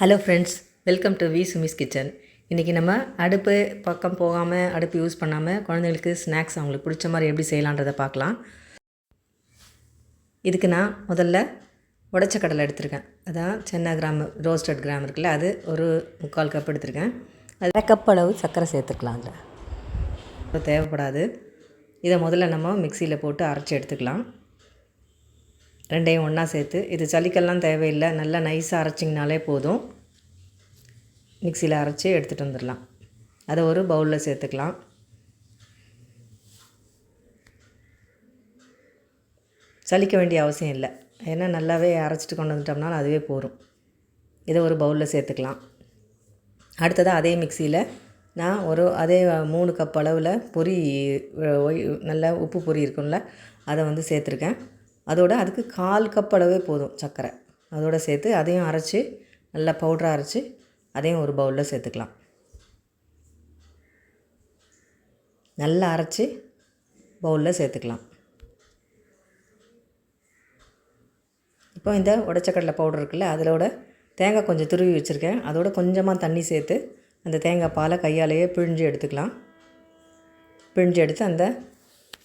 Hello friends welcome to V Sumi's kitchen இன்றைக்கி நம்ம அடுப்பு பக்கம் போகாமல் அடுப்பு யூஸ் பண்ணாமல் குழந்தைங்களுக்கு ஸ்நாக்ஸ் அவங்களுக்கு பிடிச்ச மாதிரி எப்படி செய்யலான்றதை பார்க்கலாம். இதுக்கு நான் முதல்ல உடச்ச கடலை எடுத்திருக்கேன். அதான் சென்னா கிராம் ரோஸ்டட் கிராம் இருக்குல்ல அது ஒரு முக்கால் கப் எடுத்திருக்கேன். அது கப் அளவு சர்க்கரை சேர்த்துக்கலாம் அதில் இப்போ தேவைப்படாது. இதை முதல்ல நம்ம மிக்சியில் போட்டு அரைச்சி எடுத்துக்கலாம். ரெண்டையும் ஒன்றா சேர்த்து. இது சளிக்கெல்லாம் தேவையில்லை. நல்லா நைஸாக அரைச்சிங்கனாலே போதும். மிக்சியில் அரைச்சி எடுத்துகிட்டு வந்துடலாம். அதை ஒரு பவுலில் சேர்த்துக்கலாம். சலிக்க வேண்டிய அவசியம் இல்லை. ஏன்னா நல்லாவே அரைச்சிட்டு கொண்டு வந்துட்டோம்னாலும் அதுவே போகும் இதை ஒரு பவுலில் சேர்த்துக்கலாம். அடுத்ததாக அதே மிக்சியில் நான் ஒரு அதே மூணு கப் அளவில் பொரி ஒய் நல்ல உப்பு பொரி இருக்கும்ல அதை வந்து சேர்த்துருக்கேன். அதோட அதுக்கு கால் கப் அளவே போதும் சர்க்கரை. அதோடு சேர்த்து அதையும் அரைச்சி நல்லா பவுடராக அரைச்சி அதையும் ஒரு பவுலில் சேர்த்துக்கலாம். நல்லா அரைச்சி பவுலில் சேர்த்துக்கலாம். இப்போ இந்த உடச்சக்கடலை பவுடர் இருக்குல்ல அதிலோட தேங்காய் கொஞ்சம் துருவி வச்சுருக்கேன். அதோட கொஞ்சமாக தண்ணி சேர்த்து அந்த தேங்காய் பாலை கையாலேயே பிழிஞ்சு எடுத்துக்கலாம். பிழிஞ்சு எடுத்து அந்த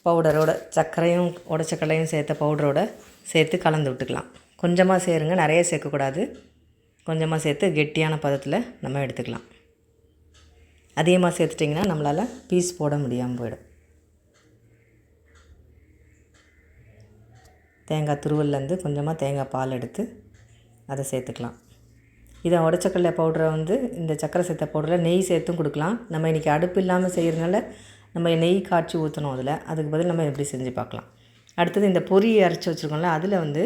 பவுடரோட சர்க்கரையும் உடச்சக்கடலையும் சேர்த்த பவுடரோட சேர்த்து கலந்து விட்டுக்கலாம். கொஞ்சமாக சேருங்க நிறைய சேர்க்கக்கூடாது. கொஞ்சமாக சேர்த்து கெட்டியான பதத்தில் நம்ம எடுத்துக்கலாம். அதிகமாக சேர்த்துட்டிங்கன்னா நம்மளால் பீஸ் போட முடியாமல் போயிடும். தேங்காய் துருவல்லேருந்து கொஞ்சமாக தேங்காய் பால் எடுத்து அதை சேர்த்துக்கலாம். இதை உடச்சக்கடலை பவுடரை வந்து இந்த சக்கரை சேர்த்த பவுடரில் நெய் சேர்த்தும் கொடுக்கலாம். நம்ம இன்றைக்கி அடுப்பு இல்லாமல் செய்கிறதுனால நம்ம நெய் காய்ச்சி ஊற்றணும் அதில். அதுக்கு பதில் நம்ம எப்படி செஞ்சு பார்க்கலாம். அடுத்தது இந்த பொரி அரைச்சி வச்சுருக்கோம்ல அதில் வந்து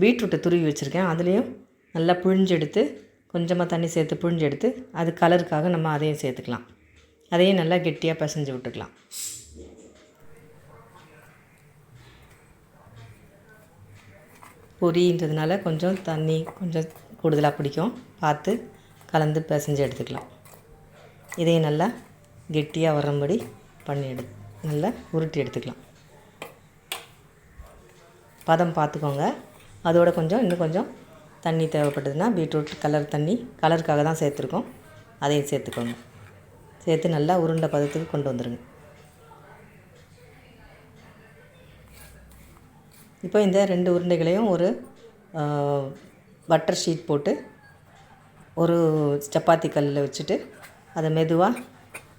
பீட்ரூட்டை துருவி வச்சுருக்கேன். அதுலேயும் நல்லா புழிஞ்செடுத்து கொஞ்சமாக தண்ணி சேர்த்து புழிஞ்செடுத்து அது கலருக்காக நம்ம அதையும் சேர்த்துக்கலாம். அதையும் நல்லா கெட்டியாக பிசைஞ்சு விட்டுக்கலாம். பொரின்றதுனால கொஞ்சம் தண்ணி கொஞ்சம் கூடுதலாக பிடிக்கும். பார்த்து கலந்து பிசைஞ்சு எடுத்துக்கலாம். இதையும் நல்லா கெட்டியாக வரும்படி பண்ணி எடு நல்லா உருட்டி எடுத்துக்கலாம். பதம் பார்த்துக்கோங்க. அதோட கொஞ்சம் இன்னும் கொஞ்சம் தண்ணி தேவைப்பட்டதுன்னா பீட்ரூட் கலர் தண்ணி கலருக்காக தான் சேர்த்துருக்கோம். அதையும் சேர்த்துக்கோங்க. சேர்த்து நல்லா உருண்டை பதத்துக்கு கொண்டு வந்துடுங்க இப்போ இந்த ரெண்டு உருண்டைகளையும் ஒரு பட்டர் ஷீட் போட்டு ஒரு சப்பாத்தி கல்லில் வச்சுட்டு அதை மெதுவாக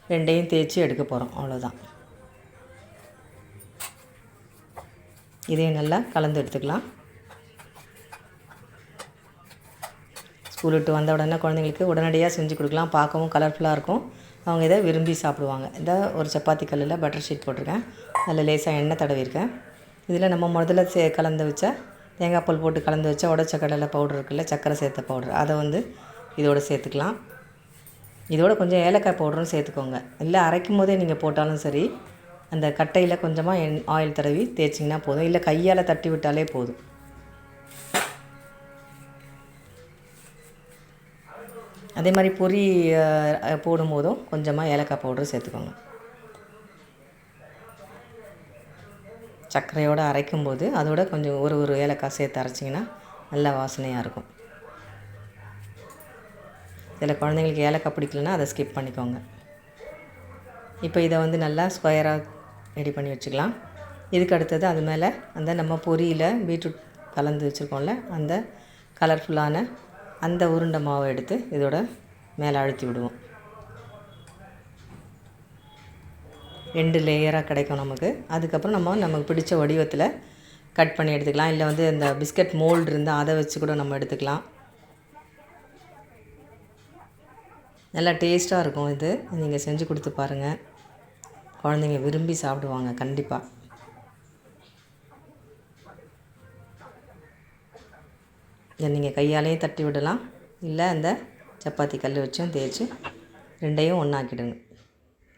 ரெண்டையும் தேய்ச்சி எடுக்க போகிறோம் அவ்வளோதான் இதையும் நல்லா கலந்து எடுத்துக்கலாம். ஸ்கூல் விட்டு வந்த உடனே குழந்தைங்களுக்கு உடனடியாக செஞ்சு கொடுக்கலாம். பார்க்கவும் கலர்ஃபுல்லாக இருக்கும். அவங்க இதை விரும்பி சாப்பிடுவாங்க. இந்த ஒரு சப்பாத்தி கல்லில் பட்டர் ஷீட் போட்டிருக்கேன். அதில் லேசாக எண்ணெய் தடவிருக்கேன் இதில் நம்ம முதல்ல சே கலந்து வச்ச தேங்காய் பால் போட்டு கலந்து வச்ச உடச்ச கடலை பவுடர் இருக்குல்ல சர்க்கரை சேர்த்த பவுடர் அதை வந்து இதோடு சேர்த்துக்கலாம். இதோட கொஞ்சம் ஏலக்காய் பவுடரும் சேர்த்துக்கோங்க. இல்லை அரைக்கும் போதே நீங்கள் போட்டாலும் சரி அந்த கட்டையில் கொஞ்சமாக எண் ஆயில் தடவி தேய்ச்சிங்கன்னா போதும். இல்லை கையால் தட்டி விட்டாலே போதும். அதே மாதிரி பொரி போடும்போதும் கொஞ்சமாக ஏலக்காய் பவுடர் சேர்த்துக்கோங்க. சர்க்கரையோடு அரைக்கும்போது அதோட கொஞ்சம் ஒரு ஒரு ஏலக்காய் சேர்த்து அரைச்சிங்கன்னா நல்ல வாசனையாக இருக்கும். இதில் குழந்தைங்களுக்கு ஏலக்காய் பிடிக்கலன்னா அதை ஸ்கிப் பண்ணிக்கோங்க. இப்போ இதை வந்து நல்லா ஸ்கொயராக ரெடி பண்ணி வச்சுக்கலாம். இதுக்கு அடுத்தது அது மேலே அந்த நம்ம பொரியில் பீட்ரூட் கலந்து வச்சுருக்கோம்ல அந்த கலர்ஃபுல்லான அந்த உருண்டை மாவை எடுத்து இதோட மேலே அழுத்தி விடுவோம். ரெண்டு லேயராக கிடைக்கும் நமக்கு. அதுக்கப்புறம் நம்ம நமக்கு பிடிச்ச வடிவத்தில் கட் பண்ணி எடுத்துக்கலாம். இல்லை வந்து இந்த பிஸ்கட் மோல்டு இருந்தால் அதை வச்சு கூட நம்ம எடுத்துக்கலாம். நல்லா டேஸ்ட்டாக இருக்கும் இது. நீங்கள் செஞ்சு கொடுத்து பாருங்கள் குழந்தைங்க விரும்பி சாப்பிடுவாங்க கண்டிப்பாக இதை நீங்கள் கையாலேயும் தட்டி விடலாம். இல்லை அந்த சப்பாத்தி கல் வச்சும் தேய்ச்சி ரெண்டையும் ஒன்றாக்கிடுங்க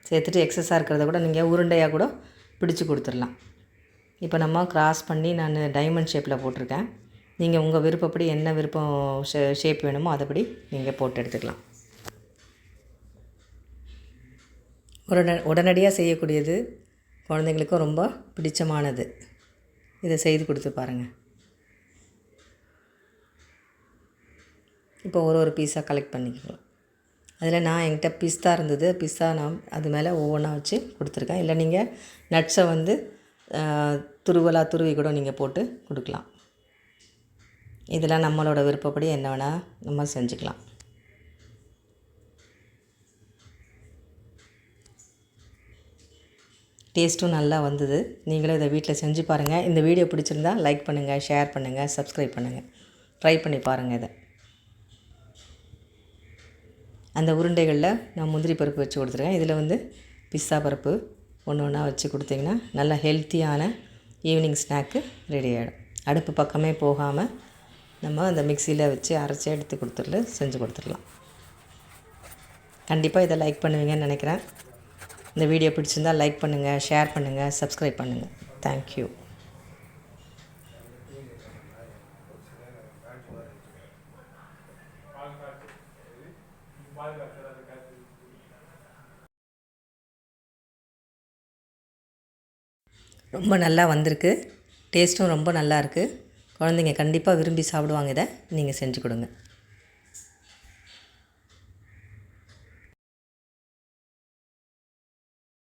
சேர்த்துட்டு எக்ஸஸாக இருக்கிறத கூட நீங்கள் உருண்டையாக கூட பிடிச்சி கொடுத்துடலாம். இப்போ நம்ம கிராஸ் பண்ணி நான் டைமண்ட் ஷேப்பில் போட்டிருக்கேன். நீங்கள் உங்கள் விருப்பப்படி என்ன விருப்பம் ஷே ஷேப் வேணுமோ அதைப்படி நீங்கள் போட்டு எடுத்துக்கலாம். உடனே உடனடியாக செய்யக்கூடியது குழந்தைங்களுக்கும் ரொம்ப பிடிச்சமானது. இதை செய்து கொடுத்து பாருங்கள் இப்போ ஒரு ஒரு பீஸாக கலெக்ட் பண்ணிக்கலாம். அதில் நான் என்கிட்ட பிஸ்தா இருந்தது. பிஸ்தா நான் அது மேலே ஒவ்வொன்றா வச்சு கொடுத்துருக்கேன். இல்லை நீங்கள் நட்ஸை வந்து துருவலாக துருவி கூட நீங்கள் போட்டு கொடுக்கலாம். இதெல்லாம் நம்மளோட விருப்பப்படி என்ன வேணால் நம்ம செஞ்சுக்கலாம். டேஸ்ட்டும் நல்லா வந்தது. நீங்களும் இதை வீட்டில் செஞ்சு பாருங்கள் இந்த வீடியோ பிடிச்சிருந்தா லைக் பண்ணுங்கள் ஷேர் பண்ணுங்கள் சப்ஸ்கிரைப் பண்ணுங்கள் ட்ரை பண்ணி பாருங்கள் இதை. அந்த உருண்டைகளில் நான் முந்திரி பருப்பு வச்சு கொடுத்துருக்கேன். இதில் வந்து பிஸ்ஸா பருப்பு ஒன்று ஒன்றா வச்சு கொடுத்தீங்கன்னா நல்ல ஹெல்த்தியான ஈவினிங் ஸ்நாக்கு ரெடி ஆகிடும் அடுப்பு பக்கமே போகாமல் நம்ம அந்த மிக்சியில் வச்சு அரைச்சி எடுத்து கொடுத்துட்டு செஞ்சு கொடுத்துடலாம். கண்டிப்பாக இதை லைக் பண்ணுவீங்கன்னு நினைக்கிறேன். இந்த வீடியோ பிடிச்சிருந்தால் லைக் பண்ணுங்கள் ஷேர் பண்ணுங்கள் சப்ஸ்கிரைப் பண்ணுங்கள் தேங்க்யூ ரொம்ப நல்லா வந்திருக்கு. டேஸ்ட்டும் ரொம்ப நல்லா இருக்குது குழந்தைங்க கண்டிப்பாக விரும்பி சாப்பிடுவாங்க இதை. நீங்கள் செஞ்சு கொடுங்க.